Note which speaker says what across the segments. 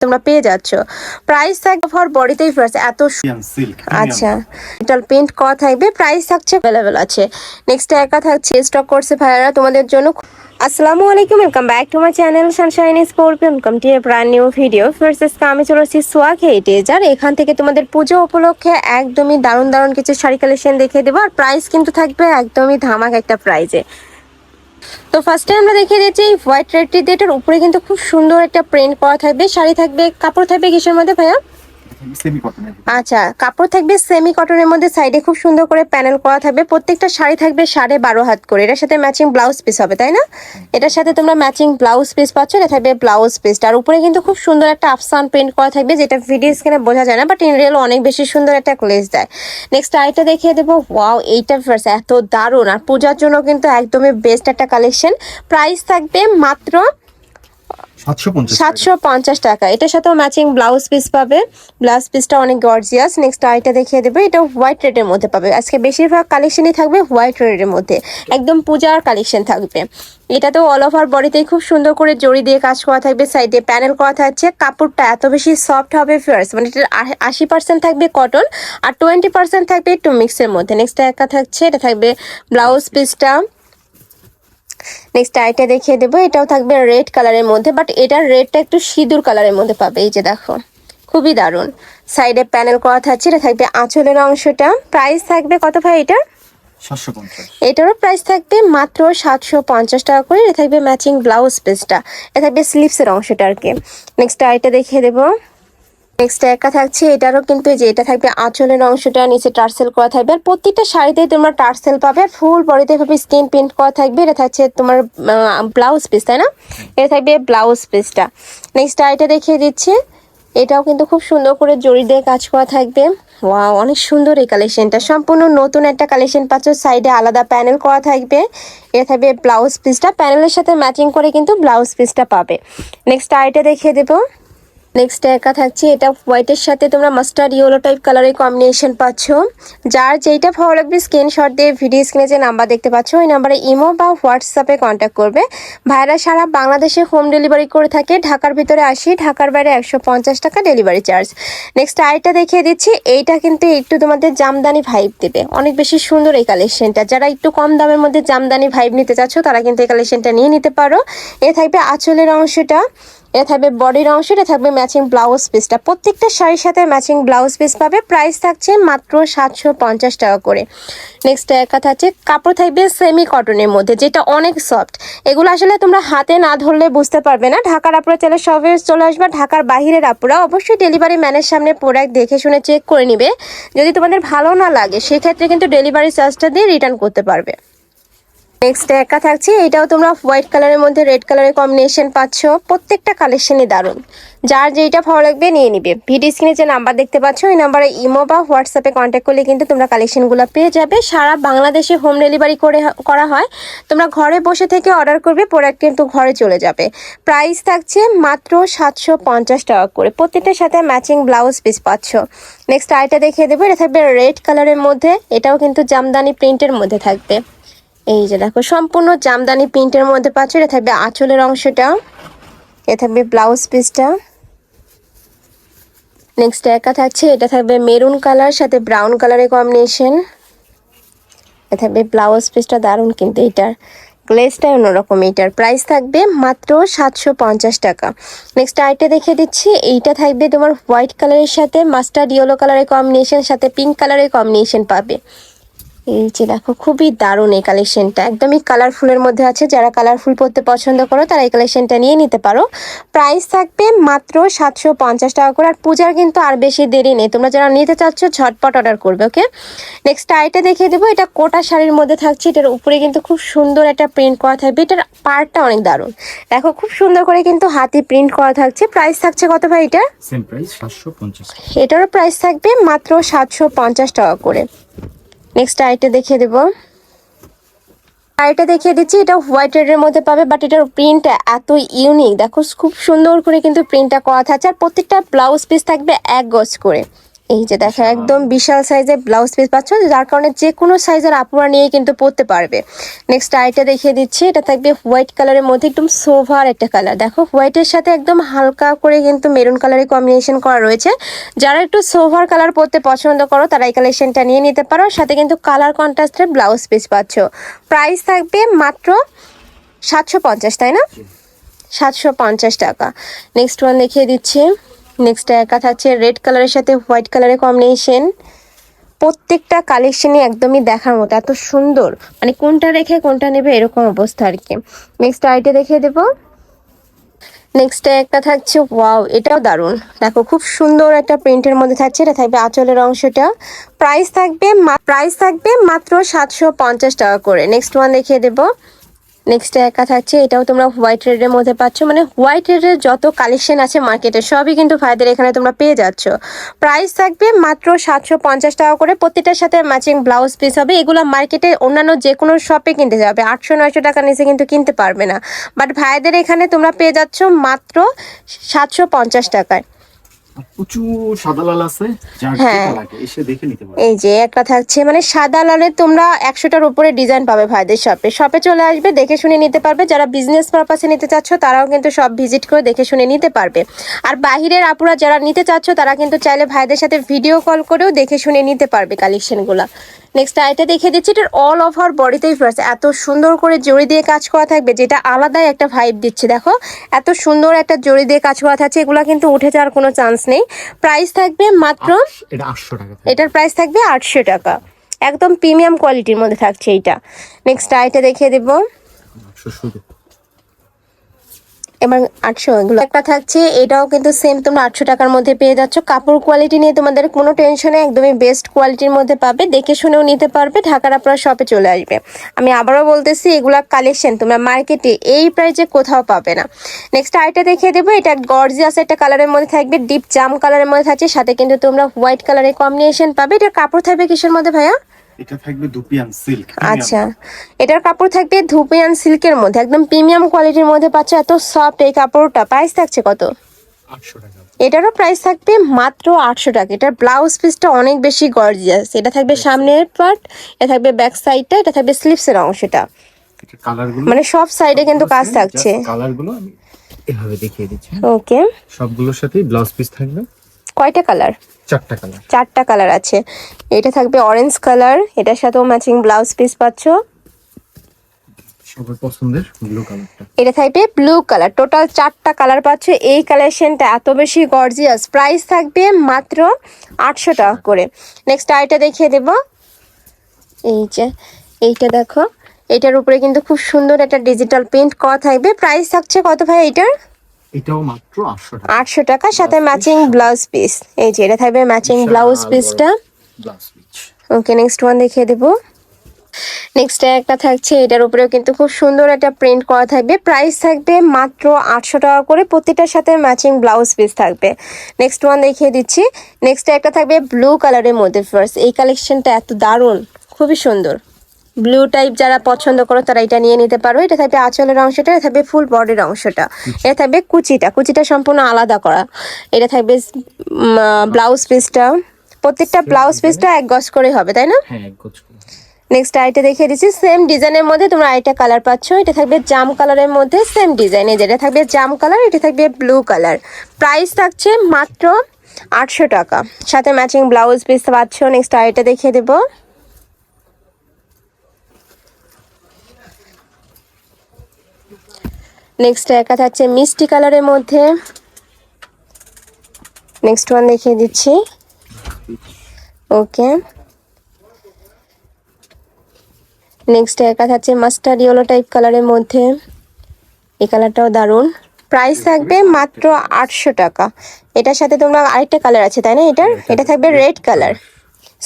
Speaker 1: তোমরা পেয়ে যাচ্ছ। প্রাইস থাকবে ফর বডিতেই ফার্স্ট এত সু- আচ্ছা। এটার প্রিন্ট করা থাকবে প্রাইস থাকছে অ্যাভেলেবেল আছে। নেক্সট একা থাকছে স্টক করছে ভাইয়ারা তোমাদের জন্য আসসালামু আলাইকুম welcome back to my channel sunshine scorpion welcome to a brand new video first আমি চলে এসেছি সোয়াক হেরিটেজ আর এখান থেকে তোমাদের পুজো উপলক্ষে একদমই দারুণ দারুণ কিছু শাড়ি কালেকশন দেখিয়ে দেবো। আর প্রাইস কিন্তু থাকবে একদমই ধামাক একটা প্রাইজে তো ফার্স্টে আমরা দেখিয়ে দিচ্ছি হোয়াইট রেডটি এটার উপরে কিন্তু খুব সুন্দর একটা প্রিন্ট করা থাকবে, শাড়ি থাকবে, কাপড় থাকবে কিসের মধ্যে ভাইয়া? আচ্ছা কাপড় থাকবে সেমি কটনের মধ্যে সাইডে খুব সুন্দর করে প্যানেল করা থাকবে। প্রত্যেকটা শাড়ি থাকবে সাড়ে বারো হাত করে। এটার সাথে ম্যাচিং ব্লাউজ পিস হবে, তাই না? এটার সাথে তোমরা ম্যাচিং ব্লাউজ পিস পাচ্ছ, এটা থাকবে ব্লাউজ পিসটা আর উপরে কিন্তু খুব সুন্দর একটা আফসান প্রিন্ট করা থাকবে, যেটা ভিডিও স্ক্রিনে বোঝা যায় না বাট ইন রিয়েল অনেক বেশি সুন্দর একটা ক্লেজ দেয়। নেক্সট আইটা দেখিয়ে দেবো। ওয়াও এইটা ফার্স্ট এত দারুণ। আর পূজার জন্য কিন্তু একদমই বেস্ট একটা কালেকশন প্রাইস থাকবে মাত্র
Speaker 2: সাতশো পঞ্চাশ
Speaker 1: সাতশো পঞ্চাশ টাকা। এটার সাথেও ম্যাচিং ব্লাউজ পিস পাবে। ব্লাউজ পিসটা অনেক গর্জিয়াস নেক্সট আইটা দেখিয়ে দেবে। এটা হোয়াইট রেডের মধ্যে পাবে। আজকে বেশিরভাগ কালেকশনই থাকবে হোয়াইট রেডের মধ্যে। একদম পূজার কালেকশন থাকবে। এটাতেও অল ওভার বডিতেই খুব সুন্দর করে জড়ি দিয়ে কাজ করা থাকবে সাইডে প্যানেল করা থাকছে। কাপড়টা এত বেশি সফট হবে ফার্স্ট মানে এটার আশি পার্সেন্ট থাকবে কটন আর টোয়েন্টি পার্সেন্ট থাকবে একটু মিক্সের মধ্যে। নেক্সট একা থাকছে, এটা থাকবে ব্লাউজ পিসটা নেক্সট আইটা দেখিয়ে দেবো। এটাও থাকবে রেড কালারের মধ্যে বাট এটার রেডটা একটু সিঁদুর কালারের মধ্যে পাবে। এই যে দেখো খুবই দারুণ। সাইডে প্যানেল করা থাকছে এটা থাকবে আঁচলের অংশটা। প্রাইস থাকবে কত ভাই এটার
Speaker 2: পঞ্চাশ।
Speaker 1: এটারও প্রাইস থাকবে মাত্র সাতশো পঞ্চাশ টাকা করে। এটা থাকবে ম্যাচিং ব্লাউজ পিসটা এটা থাকবে স্লিভসের অংশটা আর কি। নেক্সট আইটা দেখিয়ে দেবো। নেক্সট একা থাকছে, এটারও কিন্তু যে এটা থাকবে আঁচলের অংশটা, নিচে টার্সেল করা থাকবে। আর প্রত্যেকটা শাড়িতেই তোমরা টার্সেল পাবে, ফুল বডিতে ভাবে স্কিন প্রিন্ট করা থাকবে, এটা থাকছে তোমার ব্লাউজ পিস তাই না? এটা থাকবে ব্লাউজ পিসটা নেক্সট আইটা দেখিয়ে দিচ্ছি, এটাও কিন্তু খুব সুন্দর করে জড়ি দিয়ে কাজ করা থাকবে। ওয়াও অনেক সুন্দর এই কালেকশনটা সম্পূর্ণ নতুন একটা কালেকশন পাচ্ছ সাইডে আলাদা প্যানেল করা থাকবে। এটা থাকবে ব্লাউজ পিসটা প্যানেলের সাথে ম্যাচিং করে কিন্তু ব্লাউজ পিসটা পাবে। নেক্সট আইটা দেখিয়ে দেবো। নেক্সট একা থাকছে, এটা হোয়াইটের সাথে তোমরা মাস্টার্ড ইয়েলো টাইপ কালারের কম্বিনেশন পাচ্ছ। যার যেইটা ভালো লাগবে স্ক্রিনশট দিয়ে ভিডিও স্ক্রিনে যে নাম্বার দেখতে পাচ্ছ, ওই নাম্বারে ইমো বা হোয়াটসঅ্যাপে কন্ট্যাক্ট করবে। ভাইরা সারা বাংলাদেশে হোম ডেলিভারি করে থাকে, ঢাকার ভিতরে আসি, ঢাকার বাইরে একশো পঞ্চাশ টাকা ডেলিভারি চার্জ নেক্সট আইটা দেখিয়ে দিচ্ছি, এইটা কিন্তু একটু তোমাদের জামদানি ভাইব দেবে। অনেক বেশি সুন্দর এই কালেকশনটা যারা একটু কম দামের মধ্যে জামদানি ভাইব নিতে চাচ্ছ, তারা কিন্তু এই কালেকশনটা নিয়ে নিতে পারো। এ থাকবে আঁচলের অংশটা এটা থাকবে বডির অংশ, এটা থাকবে ম্যাচিং ব্লাউজ পিসটা প্রত্যেকটা শাড়ির সাথে ম্যাচিং ব্লাউজ পিস পাবে। প্রাইস থাকছে মাত্র সাতশো পঞ্চাশ টাকা করে। নেক্সট একা থাকছে কাপড় থাকবে সেমি কটনের মধ্যে, যেটা অনেক সফট এগুলো আসলে তোমরা হাতে না ধরলে বুঝতে পারবে না। ঢাকার আপুরা চলে সবে চলে আসবে, ঢাকার বাহিরের আপুরা অবশ্যই ডেলিভারি ম্যানের সামনে প্রোডাক্ট দেখে শুনে চেক করে নিবে। যদি তোমাদের ভালো না লাগে, সেক্ষেত্রে কিন্তু ডেলিভারি চার্জটা দিয়ে রিটার্ন করতে পারবে। নেক্সট একা থাকছে, এটাও তোমরা হোয়াইট কালারের মধ্যে রেড কালারের কম্বিনেশন পাচ্ছ। প্রত্যেকটা কালেকশনই দারুণ। যার যেইটা ভালো লাগবে নিয়ে নিবে। ভিডিও স্ক্রিনে যে নাম্বার দেখতে পাচ্ছ, ওই নাম্বারে ইমো বা হোয়াটসঅ্যাপে কন্ট্যাক্ট করলে কিন্তু তোমরা কালেকশনগুলো পেয়ে যাবে। সারা বাংলাদেশে হোম ডেলিভারি করে করা হয়। তোমরা ঘরে বসে থেকে অর্ডার করবে প্রোডাক্ট কিন্তু ঘরে চলে যাবে। প্রাইস থাকছে মাত্র সাতশো পঞ্চাশ টাকা করে। প্রত্যেকটার সাথে ম্যাচিং ব্লাউজ পিস পাচ্ছ। নেক্সট আইটা দেখিয়ে দেবো, এটা থাকবে রেড কালারের মধ্যে। এটাও কিন্তু জামদানি প্রিন্টের মধ্যে থাকবে। এই যে দেখো, সম্পূর্ণ জামদানি প্রিন্টের মধ্যে পাচ্ছ, এটা থাকবে আঁচলের অংশটা এ থাকবে ব্লাউজ পিসটা। নেক্সট একা থাকছে এটা থাকবে মেরুন কালার, সাথে ব্রাউন কালারের কম্বিনেশন এ থাকবে ব্লাউজ পিসটা, দারুণ কিন্তু এটার। গ্লেসটাই অন্যরকম এটার। প্রাইস থাকবে মাত্র সাতশো পঞ্চাশ টাকা। নেক্সট আরেকটা দেখে দিচ্ছি, এইটা থাকবে তোমার হোয়াইট কালারের সাথে মাস্টার্ড ইয়েলো কালারের কম্বিনেশন সাথে পিঙ্ক কালারের কম্বিনেশন পাবে। এই যে দেখো খুবই দারুণ এই কালেকশনটা একদমই কালারফুলের মধ্যে আছে। যারা কালারফুল পরতে পছন্দ করো তারা এই কালেকশনটা নিয়ে নিতে পারো। প্রাইস থাকবে মাত্র সাতশো পঞ্চাশ টাকা করে। আর পূজার কিন্তু আর বেশি দেরি নেই। তোমরা যারা নিতে চাচ্ছ ঝটপট অর্ডার করবে ওকে নেক্সট আইটা দেখিয়ে দেবো। এটা কোটা শাড়ির মধ্যে থাকছে। এটার উপরে কিন্তু খুব সুন্দর একটা প্রিন্ট করা থাকবে। এটার পার্টটা অনেক দারুণ। দেখো খুব সুন্দর করে কিন্তু হাতি প্রিন্ট করা থাকছে। প্রাইস থাকছে কত ভাই
Speaker 2: এটা
Speaker 1: এটারও প্রাইস থাকবে মাত্র সাতশো পঞ্চাশ টাকা করে। নেক্সট আইটা দেখিয়ে দেব। আইটা দেখিয়ে দিচ্ছি, এটা হোয়াইট রেডের মধ্যে পাবে বাট এটার প্রিন্ট এত ইউনিক দেখো, খুব সুন্দর করে কিন্তু প্রিন্টটা করা থাকছে, আর প্রত্যেকটা ব্লাউজ পিস থাকবে এক গজ করে। এই যে দেখো, একদম বিশাল সাইজের ব্লাউজ পিস পাচ্ছ, যার কারণে যে কোনো সাইজের আপুরা নিয়ে কিন্তু পরতে পারবে। নেক্সট আইটা দেখিয়ে দিচ্ছি, এটা থাকবে হোয়াইট কালারের মধ্যে, একদম সোভার একটা কালার দেখো হোয়াইটের সাথে একদম হালকা করে কিন্তু মেরুন কালারের কম্বিনেশন করা রয়েছে। যারা একটু সোভার কালার পরতে পছন্দ করো, তারা এই কালেকশনটা নিয়ে নিতে পারো। সাথে কিন্তু কালার কন্ট্রাস্টের ব্লাউজ পিস পাচ্ছ। প্রাইস থাকবে মাত্র সাতশো পঞ্চাশ, তাই না? সাতশো পঞ্চাশ টাকা। নেক্সট ওয়ান দেখিয়ে দিচ্ছি। নেক্সট একা থাকছে রেড কালারের সাথে হোয়াইট কালারের কম্বিনেশন প্রত্যেকটা কালেকশনই একদমই দেখার মতো, এত সুন্দর। মানে কোনটা রেখে কোনটা নেবে এরকম অবস্থা আর কি। নেক্সট আইটে দেখিয়ে দেবো। নেক্সট একটা থাকছে ওয়াও এটাও দারুণ। দেখো, খুব সুন্দর একটা প্রিন্টের মধ্যে থাকছে, এটা থাকবে আঁচলের অংশটা। প্রাইস থাকবে প্রাইস থাকবে মাত্র সাতশো পঞ্চাশ টাকা করে। নেক্সট ওয়ান দেখিয়ে দেবো। নেক্সট একা থাকছে, এটাও তোমরা হোয়াইট রেডের মধ্যে পাচ্ছ। মানে হোয়াইট রেডের যত কালেকশন আছে মার্কেটে সবই কিন্তু ভাইদের এখানে তোমরা পেয়ে যাচ্ছ। প্রাইস থাকবে মাত্র সাতশো পঞ্চাশ টাকা করে প্রত্যেকটার সাথে ম্যাচিং ব্লাউজ পিস হবে। এগুলো মার্কেটে অন্যান্য যে কোনো শপে কিনতে যাবে। আটশো নয়শো টাকা নিচে কিন্তু কিনতে পারবে না। বাট ভাইদের এখানে তোমরা পেয়ে যাচ্ছ মাত্র সাতশো পঞ্চাশ টাকায়।
Speaker 2: প্রচুর সাদা লাল আছে
Speaker 1: হ্যাঁ।
Speaker 2: এসে দেখে নিতে পারো।
Speaker 1: এই যে একটা থাকছে মানে সাদা লালের তোমরা একশোটার উপরে ডিজাইন পাবে ভাইদের শপে শপে চলে আসবে দেখে শুনে নিতে পারবে। যারা বিজনেস পারপাসে নিতে চাচ্ছ তারাও কিন্তু সব ভিজিট করে দেখে শুনে নিতে পারবে। আর বাহিরের আপুরা যারা নিতে চাচ্ছ তারা কিন্তু চাইলে ভাইদের সাথে ভিডিও কল করেও দেখে শুনে নিতে পারবে কালেকশনগুলো নেক্সট আইটা দেখে দিচ্ছি এটার অল ওভার বডিতেই ফার্স্ট এত সুন্দর করে জড়ি দিয়ে কাজ করা থাকবে যেটা আলাদাই একটা ভাইব দিচ্ছে দেখো। এত সুন্দর একটা জড়ি দিয়ে কাজ করা থাকছে এগুলো কিন্তু উঠে যাওয়ার কোনো চান্স নেই। প্রাইস থাকবে মাত্র। এটার প্রাইস থাকবে আটশো টাকা। একদম প্রিমিয়াম কোয়ালিটির মধ্যে থাকছে এইটা। নেক্সট আইটা দেখিয়ে দেবো। এবার আটশো এগুলো। একটা থাকছে এটাও কিন্তু সেম তোমরা আটশো টাকার মধ্যে পেয়ে যাচ্ছ। কাপড় কোয়ালিটি নিয়ে তোমাদের কোনো টেনশনে একদমই বেস্ট কোয়ালিটির মধ্যে পাবে। দেখে শুনেও নিতে পারবে, ঢাকার আপনার শপে চলে আসবে। আমি আবারও বলতেছি, এগুলা কালেকশন তোমরা মার্কেটে এই প্রাইজে কোথাও পাবে না। নেক্সট আইটা দেখিয়ে দেবো, এটা গর্জিয়াস একটা কালারের মধ্যে থাকবে ডিপ জাম কালারের মধ্যে থাকছে। সাথে কিন্তু তোমরা হোয়াইট কালারের কম্বিনেশন পাবে। এটা কাপড় থাকবে কিসের মধ্যে ভাইয়া?
Speaker 2: এটা থাকবে দুপিয়ান সিল্ক
Speaker 1: আচ্ছা এটার কাপড় থাকবে ধুপিয়ান সিল্কের মধ্যে একদম প্রিমিয়াম কোয়ালিটির মধ্যে পাচ্ছ এত সফট এই কাপড়টা। প্রাইস থাকছে কত? এটারও প্রাইস থাকবে মাত্র আটশো টাকা। এটার ব্লাউজ পিসটা অনেক বেশি গর্জিয়াস এটা থাকবে সামনের পার্ট এটা থাকবে ব্যাক সাইডটা এটা থাকবে স্লিপসের অংশটা। মানে সব সাইডে কিন্তু কাজ থাকছে।
Speaker 2: কালারগুলো আমি এভাবে দেখিয়ে দিচ্ছি
Speaker 1: ওকে
Speaker 2: সবগুলোর সাথেই ব্লাউজ পিস থাকবে।
Speaker 1: কয়টা কালার?
Speaker 2: চারটা কালার।
Speaker 1: চারটা কালার আছে। এটা থাকবে অরেঞ্জ কালার এটার সাথেও ম্যাচিং ব্লাউজ পিস পাচ্ছ।
Speaker 2: সবার পছন্দের ব্লু কালারটা
Speaker 1: এটা থাকবে ব্লু কালার টোটাল চারটা কালার পাচ্ছ। এই কালেকশনটা এত বেশি গর্জিয়াস প্রাইস থাকবে মাত্র আটশো টাকা করে। নেক্সট আইটা দেখিয়ে দেব। এই যে এইটা দেখো। এটার উপরে কিন্তু খুব সুন্দর একটা ডিজিটাল প্রিন্ট করা থাকবে। প্রাইস থাকছে কত ভাই এটার
Speaker 2: এটাও মাত্র আটশো টাকা।
Speaker 1: আটশো টাকা সাথে ম্যাচিং ব্লাউজ পিস এই যে এটা থাকবে ম্যাচিং ব্লাউজ পিসটা
Speaker 2: blouse piece
Speaker 1: okay next one দেখিয়ে দেবো। নেক্সট একটা থাকছে এটার উপরেও কিন্তু খুব সুন্দর একটা প্রিন্ট করা থাকবে। প্রাইস থাকবে মাত্র আটশো টাকা করে প্রত্যেকটার সাথে ম্যাচিং ব্লাউজ পিস থাকবে। নেক্সট ওয়ান দেখিয়ে দিচ্ছি। নেক্সট একটা থাকবে ব্লু কালারের মধ্যে ফার্স্ট এই কালেকশনটা এত দারুণ খুবই সুন্দর। ব্লু টাইপ যারা পছন্দ করো তারা এটা নিয়ে নিতে পারো। এটা থাকবে আঁচলের অংশটা এটা থাকবে ফুল বডির অংশটা। এটা থাকবে কুচিটা। কুচিটা সম্পূর্ণ আলাদা করা। এটা থাকবে ব্লাউজ পিসটা প্রত্যেকটা ব্লাউজ পিসটা এক গজ করে হবে তাই না?
Speaker 2: হ্যাঁ।
Speaker 1: নেক্সট আইটা দেখিয়ে দিচ্ছি। সেম ডিজাইনের মধ্যে তোমরা আইটা কালার পাচ্ছ। এটা থাকবে জাম কালারের মধ্যে সেম ডিজাইনে যেটা থাকবে জাম কালার এটা থাকবে ব্লু কালার প্রাইস থাকছে মাত্র আটশো টাকা। সাথে ম্যাচিং ব্লাউজ পিস পাচ্ছ। নেক্সট আইটা দেখিয়ে দেবো। নেক্সট একা থাকছে মিষ্টি কালারের মধ্যে। নেক্সট ওয়ান দেখিয়ে দিচ্ছি। ওকে নেক্সট একা থাকছে মাস্টার্ড ইয়েলো টাইপ কালারের মধ্যে। এই কালারটাও দারুণ। প্রাইস থাকবে মাত্র আটশো টাকা। এটার সাথে তোমরা আরেকটা কালার আছে তাই না এটার? এটা থাকবে red colour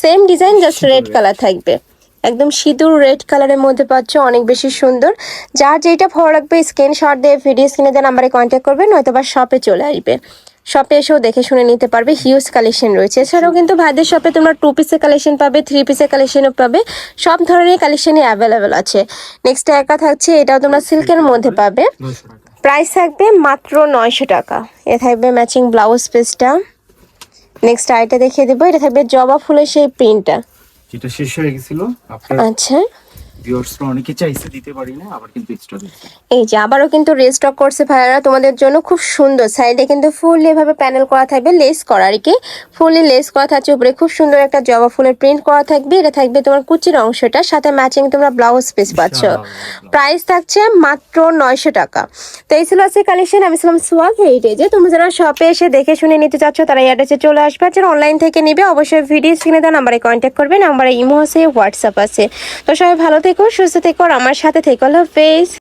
Speaker 1: same design just red colour থাকবে। একদম সিঁদুর রেড কালারের মধ্যে পাচ্ছ, অনেক বেশি সুন্দর। যার যেটা ভালো লাগবে স্ক্রিনশট দিয়ে ভিডিও স্ক্রিনে দেওয়া নাম্বারে কন্ট্যাক্ট করবে, নয়তো বা শপে চলে আসবে। শপে এসেও দেখে শুনে নিতে পারবে হিউজ কালেকশন রয়েছে। এছাড়াও কিন্তু ভাইদের শপে তোমরা টু পিসের কালেকশন পাবে থ্রি পিসের কালেকশনও পাবে। সব ধরনের কালেকশনই অ্যাভেলেবেল আছে। নেক্সট একা থাকছে, এটাও তোমরা সিল্কের মধ্যে পাবে। প্রাইস থাকবে মাত্র নয়শো টাকা। এ থাকবে ম্যাচিং ব্লাউজ পিসটা নেক্সট আইটা দেখিয়ে দেবো, এটা থাকবে জবা ফুলের সেই প্রিন্টটা
Speaker 2: যেটা শেষ হয়ে গেছিল আপনার
Speaker 1: আচ্ছা।
Speaker 2: ভিউয়ার্সরা অনেকে চাইছে দিতে পারি না আবার কিন্তু এক্সট্রা দিচ্ছে।
Speaker 1: এই যে আবারও কিন্তু রেস্টক করছে ভাইয়ারা। তোমাদের জন্য খুব সুন্দর সাইডে কিন্তু ফুল এভাবে প্যানেল করা থাকবে লেস করা আর কি। ফুললি লেস করা থাকছে উপরে। খুব সুন্দর একটা জবা ফুলের প্রিন্ট করা থাকবে। এটা থাকবে তোমার কুচির অংশটা। সাথে ম্যাচিং তোমরা ব্লাউজ পিস পাচ্ছ। প্রাইস থাকছে মাত্র নয়শো টাকা। তো এই ছিল আজকে কালেকশন আমি ছিলাম সোয়াগ। হেরিটেজে তোমরা যারা শপে এসে দেখে শুনে নিতে চাচ্ছ তারা অ্যাড্রেসে চলে আসবে। আর যারা অনলাইন থেকে নিবে অবশ্যই ভিডিও স্ক্রিনে দেওয়া নাম্বারে কন্ট্যাক্ট করবে। নাম্বারে ইমো আছে হোয়াটসঅ্যাপ আছে। তো সবাই ভালো থেকো সুস্থ থেকো আর আমার সাথে থেকো হলো ফেস